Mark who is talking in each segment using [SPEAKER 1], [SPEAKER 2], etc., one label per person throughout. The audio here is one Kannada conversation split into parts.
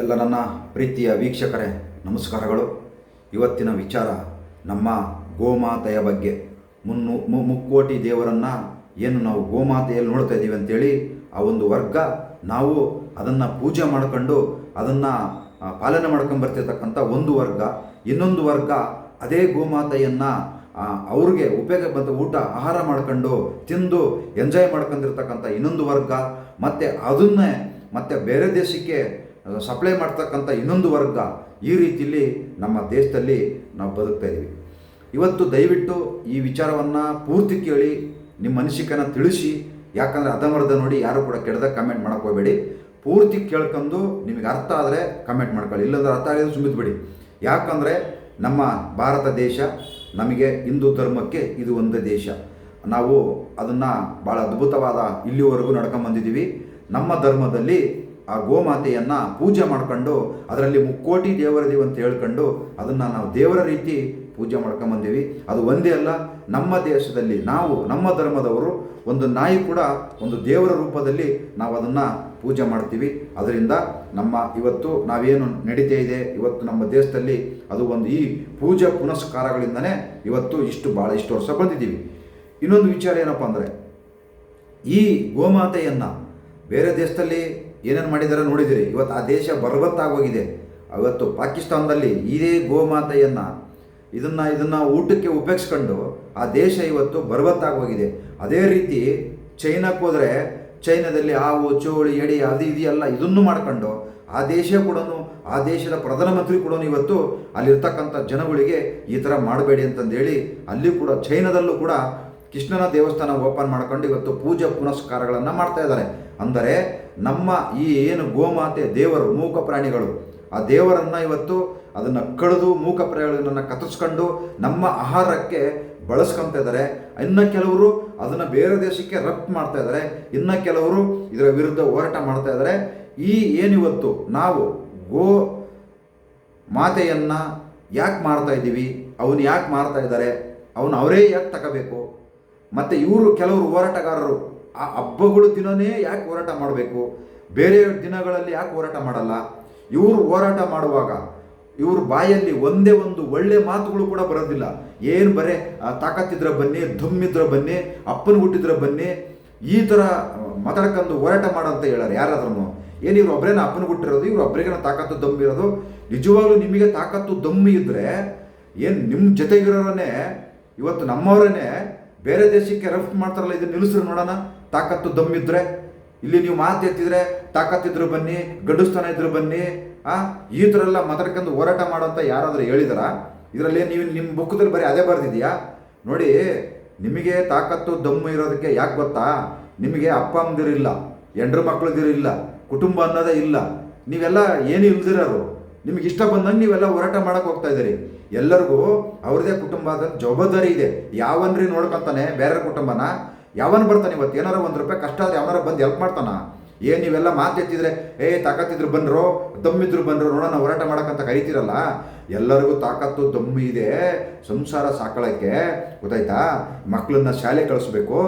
[SPEAKER 1] ಎಲ್ಲ ನನ್ನ ಪ್ರೀತಿಯ ವೀಕ್ಷಕರೇ, ನಮಸ್ಕಾರಗಳು. ಇವತ್ತಿನ ವಿಚಾರ ನಮ್ಮ ಗೋಮಾತೆಯ ಬಗ್ಗೆ. ಮುನ್ನು ಮುಕ್ಕೋಟಿ ದೇವರನ್ನು ಏನು ನಾವು ಗೋಮಾತೆಯಲ್ಲಿ ನೋಡ್ತಾ ಇದ್ದೀವಿ ಅಂತೇಳಿ ಆ ಒಂದು ವರ್ಗ ನಾವು ಅದನ್ನು ಪೂಜೆ ಮಾಡ್ಕೊಂಡು ಅದನ್ನು ಪಾಲನೆ ಮಾಡ್ಕೊಂಡು ಬರ್ತಿರ್ತಕ್ಕಂಥ ಒಂದು ವರ್ಗ. ಇನ್ನೊಂದು ವರ್ಗ ಅದೇ ಗೋಮಾತೆಯನ್ನು ಅವ್ರಿಗೆ ಉಪಯೋಗ ಬಂದ ಊಟ, ಆಹಾರ ಮಾಡ್ಕೊಂಡು ತಿಂದು ಎಂಜಾಯ್ ಮಾಡ್ಕೊಂಡಿರ್ತಕ್ಕಂಥ ಇನ್ನೊಂದು ವರ್ಗ. ಮತ್ತು ಅದನ್ನೇ, ಮತ್ತೆ ಬೇರೆ ದೇಶಕ್ಕೆ ಸಪ್ಲೈ ಮಾಡ್ತಕ್ಕಂಥ ಇನ್ನೊಂದು ವರ್ಗ ಈ ರೀತಿಯಲ್ಲಿ ನಮ್ಮ ದೇಶದಲ್ಲಿ ನಾವು ಬದುಕ್ತಾ ಇದ್ದೀವಿ. ಇವತ್ತು ದಯವಿಟ್ಟು ಈ ವಿಚಾರವನ್ನು ಪೂರ್ತಿ ಕೇಳಿ ನಿಮ್ಮ ಮನಸ್ಸಿಕನ ತಿಳಿಸಿ, ಯಾಕಂದರೆ ಅದಮರ್ಧ ನೋಡಿ ಯಾರು ಕೂಡ ಕೆಡದಾಗ ಕಮೆಂಟ್ ಮಾಡ್ಕೋಬೇಡಿ ಪೂರ್ತಿ ಕೇಳ್ಕೊಂಡು ನಿಮಗೆ ಅರ್ಥ ಆದರೆ ಕಮೆಂಟ್ ಮಾಡ್ಕೊಳ್ಳಿ. ಇಲ್ಲಾಂದ್ರೆ ಅರ್ಥ ಆಗಿದ್ರೆ ಸುಮ್ಮಿದ್ಬಿಡಿ ಯಾಕಂದರೆ ನಮ್ಮ ಭಾರತ ದೇಶ ನಮಗೆ ಹಿಂದೂ ಧರ್ಮಕ್ಕೆ ಇದು ಒಂದು ದೇಶ. ನಾವು ಅದನ್ನು ಭಾಳ ಅದ್ಭುತವಾದ ಇಲ್ಲಿವರೆಗೂ ನಡ್ಕೊಂಬಂದಿದ್ದೀವಿ ನಮ್ಮ ಧರ್ಮದಲ್ಲಿ ಆ ಗೋಮಾತೆಯನ್ನು ಪೂಜೆ ಮಾಡ್ಕೊಂಡು ಅದರಲ್ಲಿ ಮುಕ್ಕೋಟಿ ದೇವರದೀವಿ ಅಂತ ಹೇಳ್ಕೊಂಡು ಅದನ್ನು ನಾವು ದೇವರ ರೀತಿ ಪೂಜೆ ಮಾಡ್ಕೊಂಬಂದೀವಿ ಅದು ಒಂದೇ ಅಲ್ಲ, ನಮ್ಮ ದೇಶದಲ್ಲಿ ನಾವು, ನಮ್ಮ ಧರ್ಮದವರು ಒಂದು ನಾಯಿ ಕೂಡ ಒಂದು ದೇವರ ರೂಪದಲ್ಲಿ ನಾವು ಅದನ್ನು ಪೂಜೆ ಮಾಡ್ತೀವಿ. ಅದರಿಂದ ನಮ್ಮ ಇವತ್ತು ನಾವೇನು ನಡೀತಾ ಇದೆ, ಇವತ್ತು ನಮ್ಮ ದೇಶದಲ್ಲಿ ಅದು ಒಂದು ಈ ಪೂಜಾ ಪುನಸ್ಕಾರಗಳಿಂದನೇ ಇವತ್ತು ಇಷ್ಟು ಭಾಳ ಇಷ್ಟು ವರ್ಷ ಬಂದಿದ್ದೀವಿ. ಇನ್ನೊಂದು ವಿಚಾರ ಏನಪ್ಪ ಅಂದರೆ, ಈ ಗೋಮಾತೆಯನ್ನು ಬೇರೆ ದೇಶದಲ್ಲಿ ಏನೇನು ಮಾಡಿದ್ದಾರೆ ನೋಡಿದಿರಿ. ಇವತ್ತು ಆ ದೇಶ ಬರ್ಬತ್ತಾಗೋಗಿದೆ. ಅವತ್ತು ಪಾಕಿಸ್ತಾನದಲ್ಲಿ ಇದೇ ಗೋಮಾತೆಯನ್ನು, ಇದನ್ನು ಇದನ್ನು ಊಟಕ್ಕೆ ಉಪಯೋಗಿಸ್ಕೊಂಡು ಆ ದೇಶ ಇವತ್ತು ಬರ್ಬತ್ತಾಗೋಗಿದೆ. ಅದೇ ರೀತಿ ಚೈನಾಕ್ಕೆ ಹೋದರೆ ಚೈನಾದಲ್ಲಿ ಹಾವು, ಚೋಳಿ, ಎಡಿ ಅದು ಇದೆಯಲ್ಲ ಇದನ್ನು ಮಾಡ್ಕೊಂಡು ಆ ದೇಶ ಕೂಡ ಆ ದೇಶದ ಪ್ರಧಾನಮಂತ್ರಿ ಕೂಡ ಇವತ್ತು ಅಲ್ಲಿರ್ತಕ್ಕಂಥ ಜನಗಳಿಗೆ ಈ ಥರ ಮಾಡಬೇಡಿ ಅಂತಂದೇಳಿ ಅಲ್ಲಿ ಕೂಡ ಚೈನಾದಲ್ಲೂ ಕೂಡ ಕೃಷ್ಣನ ದೇವಸ್ಥಾನ ಓಪನ್ ಮಾಡ್ಕೊಂಡು ಇವತ್ತು ಪೂಜೆ ಪುನಸ್ಕಾರಗಳನ್ನು ಮಾಡ್ತಾ ಇದ್ದಾರೆ. ಅಂದರೆ ನಮ್ಮ ಈ ಏನು ಗೋಮಾತೆ ದೇವರು, ಮೂಕ ಪ್ರಾಣಿಗಳು, ಆ ದೇವರನ್ನು ಇವತ್ತು ಅದನ್ನು ಕಳೆದು ಮೂಕ ಪ್ರಾಣಿಗಳನ್ನು ಕತ್ತರಿಸ್ಕೊಂಡು ನಮ್ಮ ಆಹಾರಕ್ಕೆ ಬಳಸ್ಕೊತಾ ಇದ್ದಾರೆ ಇನ್ನು ಕೆಲವರು ಅದನ್ನು ಬೇರೆ ದೇಶಕ್ಕೆ ರಫ್ತು ಮಾಡ್ತಾ ಇದ್ದಾರೆ ಇನ್ನು ಕೆಲವರು ಇದರ ವಿರುದ್ಧ ಹೋರಾಟ ಮಾಡ್ತಾ ಇದ್ದಾರೆ ಈ ಏನಿವತ್ತು ನಾವು ಗೋ ಮಾತೆಯನ್ನು ಯಾಕೆ ಮಾಡ್ತಾ ಇದ್ದೀವಿ? ಅವನು ಯಾಕೆ ಮಾಡ್ತಾ ಇದ್ದಾರೆ ಅವನು ಅವರೇ ಯಾಕೆ ತಗೋಬೇಕು? ಮತ್ತು ಇವರು ಕೆಲವರು ಹೋರಾಟಗಾರರು ಆ ಹಬ್ಬಗಳು ದಿನವೇ ಯಾಕೆ ಹೋರಾಟ ಮಾಡಬೇಕು? ಬೇರೆ ದಿನಗಳಲ್ಲಿ ಯಾಕೆ ಹೋರಾಟ ಮಾಡಲ್ಲ? ಇವರು ಹೋರಾಟ ಮಾಡುವಾಗ, ಇವ್ರ ಬಾಯಲ್ಲಿ ಒಂದೇ ಒಂದು ಒಳ್ಳೆ ಮಾತುಗಳು ಕೂಡ ಬರೋದಿಲ್ಲ. ಏನು ಬರೇ ತಾಕತ್ತಿದ್ರೆ ಬನ್ನಿ, ಧಮ್ಮಿದ್ರೆ ಬನ್ನಿ, ಅಪ್ಪನ ಹುಟ್ಟಿದ್ರೆ ಬನ್ನಿ, ಈ ಥರ ಮಾತಾಡ್ಕೊಂಡು ಹೋರಾಟ ಮಾಡಂತ ಹೇಳಾರೆ ಯಾರಾದ್ರೂ ಏನು ಇವ್ರು ಒಬ್ಬರೇನ ಅಪ್ಪನ ಹುಟ್ಟಿರೋದು, ಇವ್ರು ಒಬ್ಬರಿಗೇನ ತಾಕತ್ತು ದಮ್ಮು ಇರೋದು? ನಿಜವಾಗ್ಲೂ ನಿಮಗೆ ತಾಕತ್ತು ದಮ್ಮು ಇದ್ದರೆ ಏನು ನಿಮ್ಮ ಜೊತೆಗಿರೋರನ್ನೇ, ಇವತ್ತು ನಮ್ಮವರನ್ನೇ ಬೇರೆ ದೇಶಕ್ಕೆ ರಫ್ತು ಮಾಡ್ತಾರಲ್ಲ, ಇದನ್ನ ನಿಲ್ಲಿಸ್ರು ನೋಡೋಣ. ತಾಕತ್ತು ದಮ್ಮಿದ್ರೆ ಇಲ್ಲಿ ನೀವು ಮಾತು ಎತ್ತಿದ್ರೆ, ತಾಕತ್ತಿದ್ರು ಬನ್ನಿ, ಗಡುಸ್ತಾನ ಇದ್ರು ಬನ್ನಿ, ಆ, ಈ ಥರ ಎಲ್ಲ ಮಾತಾಡ್ಕೊಂಡು ಹೋರಾಟ ಮಾಡೋಂಥ ಯಾರಾದರೂ ಹೇಳಿದಾರ? ಇದರಲ್ಲಿ ನೀವು ನಿಮ್ಮ ಬುಕ್ಕದಲ್ಲಿ ಬರೀ ಅದೇ ಬರೆದಿದೆಯಾ ನೋಡಿ, ನಿಮಗೆ ತಾಕತ್ತು ದಮ್ಮು ಇರೋದಕ್ಕೆ ಯಾಕೆ ಗೊತ್ತಾ? ನಿಮಗೆ ಅಪ್ಪ ಅಮ್ಮದಿರಿಲ್ಲ ಎಂಡ್ರ ಮಕ್ಕಳದಿರಿಲ್ಲ ಕುಟುಂಬ ಅನ್ನೋದೇ ಇಲ್ಲ. ನೀವೆಲ್ಲ ಏನು ಇಲ್ದಿರೋರು, ನಿಮಗೆ ಇಷ್ಟ ಬಂದಂಗೆ ನೀವೆಲ್ಲ ಹೋರಾಟ ಮಾಡಕ್ಕೆ ಹೋಗ್ತಾ ಇದ್ದೀರಿ. ಎಲ್ಲರಿಗೂ ಅವ್ರದೇ ಕುಟುಂಬದ ಜವಾಬ್ದಾರಿ ಇದೆ. ಯಾವನ್ರಿ ನೋಡ್ಕೊತಾನೆ ಬೇರೆ ಕುಟುಂಬನ? ಯಾವನ್ ಬರ್ತಾನೆ ಇವತ್ತು? ಏನಾರ ಒಂದು ರೂಪಾಯಿ ಕಷ್ಟ ಆದ್ರೆ ಯಾವನಾರ ಬಂದು ಹೆಲ್ಪ್ ಮಾಡ್ತಾನ? ಏನ್ ನೀವೆಲ್ಲ ಮಾತೆತ್ತಿದ್ರೆ ಏ, ತಾಕತ್ತಿದ್ರು ಬಂದರು ದಮ್ಮಿದ್ರು ಬಂದ್ರು ನೋಡೋಣ ಹೋರಾಟ ಮಾಡೋಕ್ಕಂತ ಕರಿತೀರಲ್ಲ? ಎಲ್ಲರಿಗೂ ತಾಕತ್ತು, ದಮ್ಮು ಇದೆ. ಸಂಸಾರ ಸಾಕೊಳ್ಳೋಕ್ಕೆ ಗೊತ್ತಾಯ್ತಾ? ಮಕ್ಕಳನ್ನ ಶಾಲೆ ಕಳಿಸ್ಬೇಕು,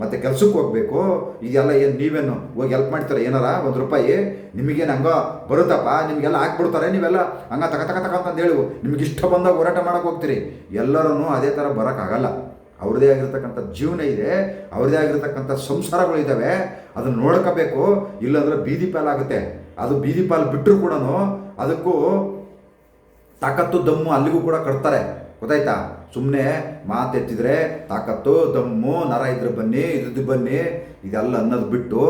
[SPEAKER 1] ಮತ್ತು ಕೆಲ್ಸಕ್ಕೆ ಹೋಗ್ಬೇಕು. ಇದೆಲ್ಲ ಏನು ನೀವೇನು ಹೋಗಿ ಹೆಲ್ಪ್ ಮಾಡ್ತಾರೆ? ಏನಾರ ಒಂದು ರೂಪಾಯಿ? ನಿಮಗೇನು ಹಂಗ ಬರುತ್ತಪ್ಪ? ನಿಮಗೆಲ್ಲ ಹಾಕ್ಬಿಡ್ತಾರೆ ನೀವೆಲ್ಲ? ಹಂಗ ತಕ ತಕ ತಕ ಅಂತಂದು ಹೇಳು ನಿಮ್ಗೆ ಇಷ್ಟ ಬಂದಾಗ ಹೋರಾಟ ಮಾಡೋಕ್ಕೆ ಹೋಗ್ತೀರಿ. ಎಲ್ಲರೂ ಅದೇ ಥರ ಬರೋಕ್ಕಾಗಲ್ಲ ಅವ್ರದ್ದೇ ಆಗಿರ್ತಕ್ಕಂಥ ಜೀವನ ಇದೆ ಅವ್ರದ್ದೇ ಆಗಿರ್ತಕ್ಕಂಥ ಸಂಸಾರಗಳು ಇದ್ದಾವೆ ಅದನ್ನು ನೋಡ್ಕೋಬೇಕು. ಇಲ್ಲಾಂದ್ರೆ ಬೀದಿ ಪಾಲಾಗುತ್ತೆ ಅದು ಬೀದಿ ಪಾಲು ಬಿಟ್ಟರು ಕೂಡ ಅದಕ್ಕೂ ತಾಕತ್ತು, ದಮ್ಮು ಅಲ್ಲಿಗೂ ಕೂಡ ಕಟ್ತಾರೆ. ಗೊತ್ತಾಯ್ತಾ? ಸುಮ್ಮನೆ ಮಾತೆತ್ತಿದ್ರೆ ತಾಕತ್ತು, ದಮ್ಮು, ನರ ಇದ್ರೆ ಬನ್ನಿ ಇದ್ದು ಬನ್ನಿ, ಇದೆಲ್ಲ ಅನ್ನೋದು ಬಿಟ್ಟು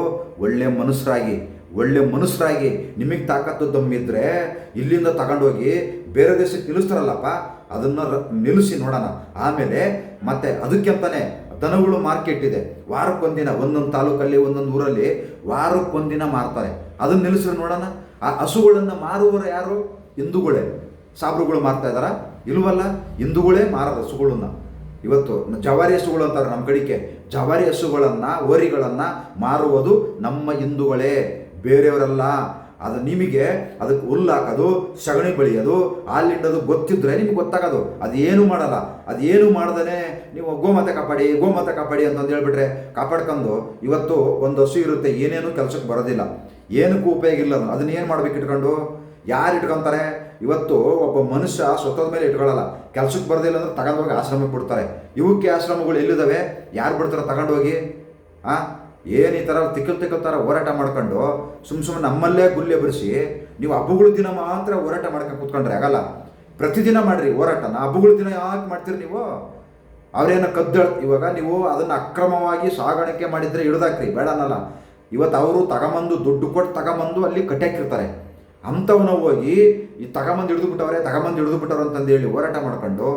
[SPEAKER 1] ಒಳ್ಳೆ ಮನುಷ್ಯರಾಗಿ ಒಳ್ಳೆ ಮನುಷ್ಯರಾಗಿ ನಿಮಗೆ ತಾಕತ್ತು ದಮ್ಮಿದ್ರೆ ಇಲ್ಲಿಂದ ತಗೊಂಡೋಗಿ ಬೇರೆ ದೇಶಕ್ಕೆ ನಿಲ್ಲಿಸ್ತಾರಲ್ಲಪ್ಪ ಅದನ್ನು ನಿಲ್ಲಿಸಿ ನೋಡೋಣ. ಆಮೇಲೆ ಮತ್ತೆ ಅದಕ್ಕೆಂತಲೇ ದನಗಳು ಮಾರ್ಕೆಟ್ ಇದೆ. ವಾರಕ್ಕೊಂದಿನ ಒಂದೊಂದು ತಾಲೂಕಲ್ಲಿ, ಒಂದೊಂದು ಊರಲ್ಲಿ ವಾರಕ್ಕೊಂದಿನ ಮಾರ್ತಾರೆ. ಅದನ್ನ ನಿಲ್ಲಿಸಿ ನೋಡೋಣ. ಆ ಹಸುಗಳನ್ನು ಮಾರುವವರು ಯಾರು? ಹಿಂದೂಗಳೇ. ಸಾಬ್ರುಗಳು ಮಾರ್ತಾ ಇದ್ದಾರಾ? ಇಲ್ವಲ್ಲ? ಹಿಂದೂಗಳೇ ಮಾರದ ಹಸುಗಳನ್ನ. ಇವತ್ತು ಜವಾರಿ ಹಸುಗಳು ಅಂತಾರೆ ನಮ್ಮ ಕಡಿಕೆ ಜವಾರಿ ಹಸುಗಳನ್ನು ಓರಿಗಳನ್ನು ಮಾರುವುದು ನಮ್ಮ ಹಿಂದೂಗಳೇ. ಬೇರೆಯವರಲ್ಲ. ಅದು ನಿಮಗೆ ಅದಕ್ಕೆ ಹುಲ್ಲು ಹಾಕೋದು, ಸಗಣಿ ಬಳಿಯೋದು ಹಾಲಿಂಡೋದು ಗೊತ್ತಿದ್ರೆ ನಿಮ್ಗೆ ಗೊತ್ತಾಗೋದು. ಅದೇನು ಮಾಡಲ್ಲ. ಏನು ಮಾಡ್ದೇ ನೀವು ಗೋಮಾತೆ ಕಾಪಾಡಿ ಗೋಮಾತೆ ಕಾಪಾಡಿ ಅಂತಂದು ಹೇಳ್ಬಿಟ್ರೆ ಕಾಪಾಡ್ಕೊಂಡು ಇವತ್ತು ಒಂದು ಹಸು ಇರುತ್ತೆ, ಏನೇನು ಕೆಲಸಕ್ಕೆ ಬರೋದಿಲ್ಲ. ಏನಕ್ಕೂ ಉಪಯೋಗ ಇಲ್ಲ ಅದು ಅದನ್ನ ಏನು ಮಾಡ್ಬೇಕು ಇಟ್ಕೊಂಡು? ಯಾರು ಇಟ್ಕೊಂತಾರೆ? ಇವತ್ತು ಒಬ್ಬ ಮನುಷ್ಯ ಸ್ವತಃದ ಮೇಲೆ ಇಟ್ಕೊಳ್ಳಲ್ಲ. ಕೆಲಸಕ್ಕೆ ಬರೋದಿಲ್ಲ ಅಂದ್ರೆ ತಗೊಂಡೋಗಿ ಆಶ್ರಮಕ್ಕೆ ಬಿಡ್ತಾರೆ. ಇವಕ್ಕೆ ಆಶ್ರಮಗಳು ಎಲ್ಲಿದ್ದಾವೆ? ಯಾರು ಬಿಡ್ತಾರೆ ತಗೊಂಡೋಗಿ? ಆ? ಏನು ಈ ಥರ ತಿಕ್ಕಲ್ ತಿಕ್ಕಲ್ ಥರ ಹೋರಾಟ ಮಾಡ್ಕೊಂಡು ಸುಮ್ಮ ಸುಮ್ಮನೆ ನಮ್ಮಲ್ಲೇ ಗುಲ್ಲೆ ಬರೆಸಿ ನೀವು ಹಬ್ಬಗಳ ದಿನ ಮಾತ್ರ ಹೋರಾಟ ಮಾಡ್ಕೊಂಡು ಕೂತ್ಕೊಂಡ್ರೆ ಆಗಲ್ಲ. ಪ್ರತಿದಿನ ಮಾಡಿರಿ ಹೋರಾಟನ ಹಬ್ಬಗಳ ದಿನ ಯಾಕೆ ಮಾಡ್ತೀರಿ ನೀವು? ಅವರೇನೋ ಕದ್ದಳ, ಇವಾಗ ನೀವು ಅದನ್ನು ಅಕ್ರಮವಾಗಿ ಸಾಗಾಣಿಕೆ ಮಾಡಿದರೆ ಹಿಡ್ದಾಕ್ರಿ, ಬೇಡ ಅನ್ನಲ್ಲ. ಇವತ್ತು ಅವರು ತಗೊಂಬಂದು, ದುಡ್ಡು ಕೊಟ್ಟು ತಗೊಂಬಂದು ಅಲ್ಲಿ ಕಟ್ಟಾಕಿರ್ತಾರೆ ಅಂಥವನ್ನ ಹೋಗಿ ಈ ತಗೊಂಬಂದು ಹಿಡಿದುಬಿಟ್ಟವ್ರೆ ತಗೊಂಬಂದು ಹಿಡಿದುಬಿಟ್ಟವ್ರೆ ಅಂತಂದು ಹೇಳಿ ಹೋರಾಟ ಮಾಡ್ಕೊಂಡು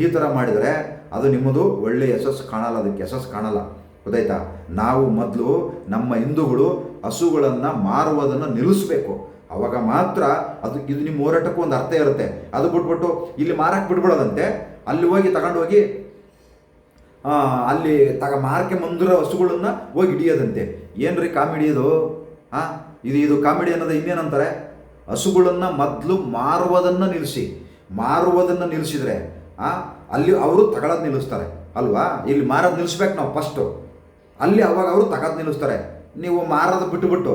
[SPEAKER 1] ಈ ಥರ ಮಾಡಿದರೆ ಅದು ನಿಮ್ಮದು ಒಳ್ಳೆಯ ಯಶಸ್ಸು ಕಾಣಲ್ಲ, ಅದಕ್ಕೆ ಯಶಸ್ಸು ಕಾಣಲ್ಲ. ಗೊತ್ತಾಯ್ತಾ? ನಾವು ಮೊದಲು ನಮ್ಮ ಹಿಂದೂಗಳು ಹಸುಗಳನ್ನು ಮಾರುವುದನ್ನು ನಿಲ್ಲಿಸಬೇಕು. ಅವಾಗ ಮಾತ್ರ ಅದು ಇದು ನಿಮ್ಮ ಹೋರಾಟಕ್ಕೂ ಒಂದು ಅರ್ಥ ಇರುತ್ತೆ. ಅದು ಬಿಟ್ಬಿಟ್ಟು ಇಲ್ಲಿ ಮಾರಕ್ಕೆ ಬಿಟ್ಬಿಡೋದಂತೆ ಅಲ್ಲಿ ಹೋಗಿ ತಗೊಂಡೋಗಿ ಅಲ್ಲಿ ತಗ ಮಾರಕ್ಕೆ ಮುಂದಿರೋ ಹಸುಗಳನ್ನು ಹೋಗಿ ಹಿಡಿಯೋದಂತೆ. ಏನ್ರಿ ಕಾಮಿಡಿ ಇದು? ಆ, ಇದು ಇದು ಕಾಮಿಡಿ ಅನ್ನೋದು ಇನ್ನೇನಂತಾರೆ? ಹಸುಗಳನ್ನು ಮೊದಲು ಮಾರುವುದನ್ನು ನಿಲ್ಲಿಸಿ. ಮಾರುವುದನ್ನು ನಿಲ್ಲಿಸಿದ್ರೆ ಅಲ್ಲಿ ಅವರು ತಗೊಳ್ಳೋದು ನಿಲ್ಲಿಸ್ತಾರೆ. ಅಲ್ವಾ? ಇಲ್ಲಿ ಮಾರೋದು ನಿಲ್ಲಿಸ್ಬೇಕು ನಾವು ಫಸ್ಟು ಅಲ್ಲಿ ಅವಾಗ ಅವರು ತಗದ್ ನಿಲ್ಲಿಸ್ತಾರೆ. ನೀವು ಮಾರೋದು ಬಿಟ್ಟುಬಿಟ್ಟು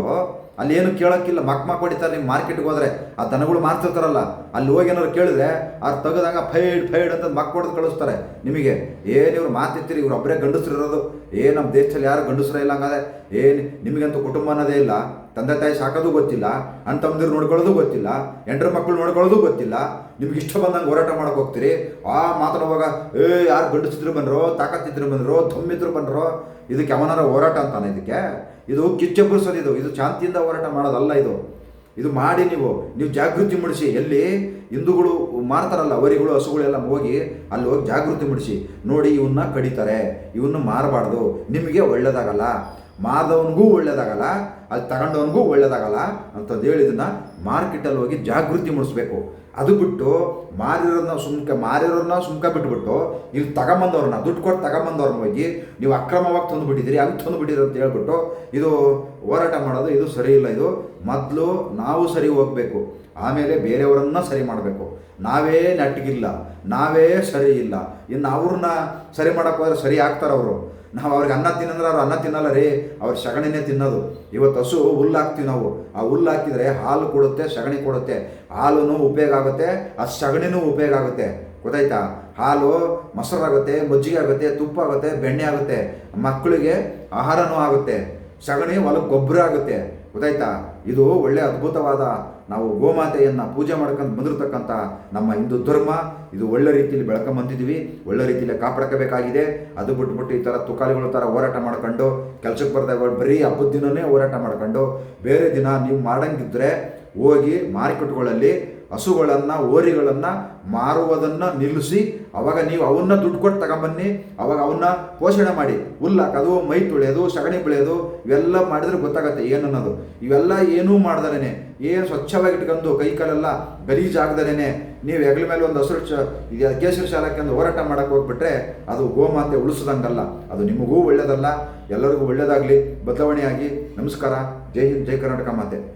[SPEAKER 1] ಅಲ್ಲಿ ಏನು ಕೇಳೋಕ್ಕಿಲ್ಲ, ಮಕ್ ಮಕ್ ಹೊಡಿತಾರೆ ನೀವು ಮಾರ್ಕೆಟ್ಗೆ ಹೋದ್ರೆ. ಆ ದನಗಳು ಮಾರ್ತಿರ್ತಾರಲ್ಲ, ಅಲ್ಲಿ ಹೋಗಿ ಏನಾದ್ರು ಕೇಳಿದ್ರೆ ಅದು ತೆಗೆದಂಗ ಫೈಡ್ ಫೈಡ್ ಅಂತ ಮಕ್ ಹೊಡೆದು ಕಳಿಸ್ತಾರೆ. ನಿಮಗೆ ಏನು ಇವ್ರು ಮಾತಿರ್ತೀರಿ ಇವ್ರು ಒಬ್ಬರೇ ಗಂಡಸ್ರು ಇರೋದು. ಏನು ನಮ್ಮ ದೇಶದಲ್ಲಿ ಯಾರು ಗಂಡಸ್ರೇ ಇಲ್ಲ ಹಂಗಾದ್ರೆ. ಏನು ನಿಮಗಂತೂ ಕುಟುಂಬ ಅನ್ನೋದೇ ಇಲ್ಲ. ತಂದೆ ತಾಯಿ ಸಾಕೋದು ಗೊತ್ತಿಲ್ಲ, ಅಣ್ಣ ತಮ್ಮದಿರು ನೋಡ್ಕೊಳ್ಳೋದು ಗೊತ್ತಿಲ್ಲ ಎಂಟ್ರ ಮಕ್ಕಳು ನೋಡ್ಕೊಳ್ಳೋದು ಗೊತ್ತಿಲ್ಲ. ನಿಮ್ಗೆ ಇಷ್ಟ ಬಂದಂಗೆ ಹೋರಾಟ ಮಾಡಕ್ಕೆ ಹೋಗ್ತೀರಿ. ಆ ಮಾತಾಡುವಾಗ ಏ, ಯಾರು ಗಂಡಸಿದ್ರು ಬಂದರು, ತಾಕತ್ತಿದ್ರು ಬಂದಿರೋ ತುಂಬಿದ್ರು ಬಂದ್ರೋ, ಇದಕ್ಕೆ ಅವನಾರ ಹೋರಾಟ ಅಂತಾನೆ ಇದಕ್ಕೆ. ಇದು ಕಿಚ್ಚೆಬ್ಬರಿಸೋದು ಇದು ಇದು ಶಾಂತಿಯಿಂದ ಹೋರಾಟ ಮಾಡೋದಲ್ಲ ಇದು. ಇದು ಮಾಡಿ ನೀವು ನೀವು ಜಾಗೃತಿ ಮೂಡಿಸಿ, ಎಲ್ಲಿ ಹಿಂದೂಗಳು ಮಾರ್ತಾರಲ್ಲ ವರಿಗಳು ಹಸುಗಳೆಲ್ಲ ಹೋಗಿ ಅಲ್ಲಿ ಹೋಗಿ ಜಾಗೃತಿ ಮೂಡಿಸಿ, ನೋಡಿ ಇವನ್ನ ಕಡಿತಾರೆ, ಇವನ್ನ ಮಾರಬಾರ್ದು, ನಿಮಗೆ ಒಳ್ಳೇದಾಗಲ್ಲ. ಮಾದವನಿಗೂ ಒಳ್ಳೇದಾಗಲ್ಲ, ಅಲ್ಲಿ ತಗೊಂಡವನಿಗೂ ಒಳ್ಳೇದಾಗಲ್ಲ ಅಂತಂದು ಹೇಳಿ ಇದನ್ನು ಮಾರ್ಕೆಟಲ್ಲಿ ಹೋಗಿ ಜಾಗೃತಿ ಮೂಡಿಸ್ಬೇಕು. ಅದು ಬಿಟ್ಟು ಮಾರಿರೋರನ್ನ ಸುಮ್ಕ ಮಾರಿರೋರನ್ನ ಸುಮ್ಕ ಬಿಟ್ಬಿಟ್ಟು ಇಲ್ಲಿ ತಗೊಂಬಂದವ್ರನ್ನ, ದುಡ್ಡು ಕೊಟ್ಟು ತಗೊಂಬಂದವ್ರನ್ನ ಹೋಗಿ ನೀವು ಅಕ್ರಮವಾಗಿ ತಂದುಬಿಟ್ಟಿದ್ದೀರಿ ಅಲ್ಲಿ ಹಂಗೆ ತಂದು ಅಂತ ಹೇಳ್ಬಿಟ್ಟು ಇದು ಹೋರಾಟ ಮಾಡೋದು ಇದು ಸರಿ ಇಲ್ಲ ಇದು. ಮೊದಲು ನಾವು ಸರಿ ಹೋಗಬೇಕು, ಆಮೇಲೆ ಬೇರೆಯವರನ್ನ ಸರಿ ಮಾಡಬೇಕು. ನಾವೇ ನೆಟ್ಟಗಿಲ್ಲ ನಾವೇ ಸರಿ ಇಲ್ಲ. ಇನ್ನು ಅವ್ರನ್ನ ಸರಿ ಮಾಡೋಕ್ಕೋದ್ರೆ ಸರಿ ಆಗ್ತಾರೆ ಅವರು ನಾವು ಅವ್ರಿಗೆ ಅನ್ನ ತಿನ್ನಂದ್ರೆ ಅವ್ರು ಅನ್ನ ತಿನ್ನಲ್ಲ ರೀ, ಅವ್ರ ಸಗಣಿನೇ ತಿನ್ನೋದು. ಇವತ್ತು ಹಸು ಹುಲ್ಲು ಹಾಕ್ತೀವಿ ನಾವು. ಆ ಹುಲ್ಲು ಹಾಕಿದರೆ ಹಾಲು ಕೊಡುತ್ತೆ ಸಗಣಿ ಕೊಡುತ್ತೆ. ಹಾಲು ಉಪಯೋಗ ಆಗುತ್ತೆ, ಆ ಸಗಣಿನೂ ಉಪಯೋಗ ಆಗುತ್ತೆ. ಗೊತ್ತಾಯ್ತಾ? ಹಾಲು ಮೊಸರಾಗುತ್ತೆ ಮಜ್ಜಿಗೆ ಆಗುತ್ತೆ, ತುಪ್ಪ ಆಗುತ್ತೆ, ಬೆಣ್ಣೆ ಆಗುತ್ತೆ. ಮಕ್ಕಳಿಗೆ ಆಹಾರನೂ ಆಗುತ್ತೆ. ಸಗಣಿ ಹೊಲಕ್ಕೆ ಗೊಬ್ಬರ ಆಗುತ್ತೆ. ಗೊತ್ತಾಯ್ತಾ? ಇದು ಒಳ್ಳೆ ಅದ್ಭುತವಾದ ನಾವು ಗೋಮಾತೆಯನ್ನು ಪೂಜೆ ಮಾಡ್ಕೊಂಡು ಬಂದಿರತಕ್ಕಂಥ ನಮ್ಮ ಹಿಂದೂ ಧರ್ಮ, ಇದು ಒಳ್ಳೆ ರೀತಿಯಲ್ಲಿ ಬೆಳ್ಕೊಂಬಂದಿದ್ದೀವಿ ಒಳ್ಳೆ ರೀತಿಯಲ್ಲಿ ಕಾಪಾಡ್ಕೋಬೇಕಾಗಿದೆ. ಅದು ಬಿಟ್ಬಿಟ್ಟು ಈ ಥರ ತುಕಾಲಿಗಳ ಥರ ಹೋರಾಟ ಮಾಡ್ಕೊಂಡು ಕೆಲಸಕ್ಕೆ ಬರ್ತಾ ಬರೀ ಹಬ್ಬದ ದಿನವೇ ಹೋರಾಟ ಮಾಡ್ಕೊಂಡು, ಬೇರೆ ದಿನ ನೀವು ಮಾಡಂಗಿದ್ರೆ ಹೋಗಿ ಮಾರ್ಕೆಟ್ಗಳಲ್ಲಿ ಹಸುಗಳನ್ನು ಓರಿಗಳನ್ನು ಮಾರುವುದನ್ನು ನಿಲ್ಲಿಸಿ, ಅವಾಗ ನೀವು ಅವನ್ನ ದುಡ್ಡು ಕೊಟ್ಟು ತಗೊಂಬನ್ನಿ, ಅವಾಗ ಅವನ್ನ ಪೋಷಣೆ ಮಾಡಿ. ಹುಲ್ಲು ಅದು ಮೈ ತುಳಿಯೋದು, ಸಗಣಿ ಬೆಳೆಯೋದು, ಇವೆಲ್ಲ ಮಾಡಿದ್ರೆ ಗೊತ್ತಾಗತ್ತೆ ಏನನ್ನೋದು. ಇವೆಲ್ಲ ಏನೂ ಮಾಡ್ದಲೇನೆ ಏನು ಸ್ವಚ್ಛವಾಗಿ ಇಟ್ಕೊಂಡು ಕೈ ಕಾಲೆಲ್ಲ ಗಲೀಜಾಗ್ದಲೇನೆ ನೀವು ಹೆಗಲ ಮೇಲೆ ಒಂದು ಹಸಿರು ಚ ಕೇಸರಿ ಶಾಲಕ್ಕೆ ಒಂದು ಹೋರಾಟ ಮಾಡಕ್ಕೆ ಹೋಗ್ಬಿಟ್ರೆ ಅದು ಗೋಮಾತೆ ಉಳಿಸದಂಗಲ್ಲ. ಅದು ನಿಮಗೂ ಒಳ್ಳೆಯದಲ್ಲ ಎಲ್ಲರಿಗೂ ಒಳ್ಳೇದಾಗಲಿ. ಬದಲಾವಣೆಯಾಗಿ ನಮಸ್ಕಾರ. ಜೈ ಹಿಂದ್, ಜೈ ಕರ್ನಾಟಕ ಮಾತೆ.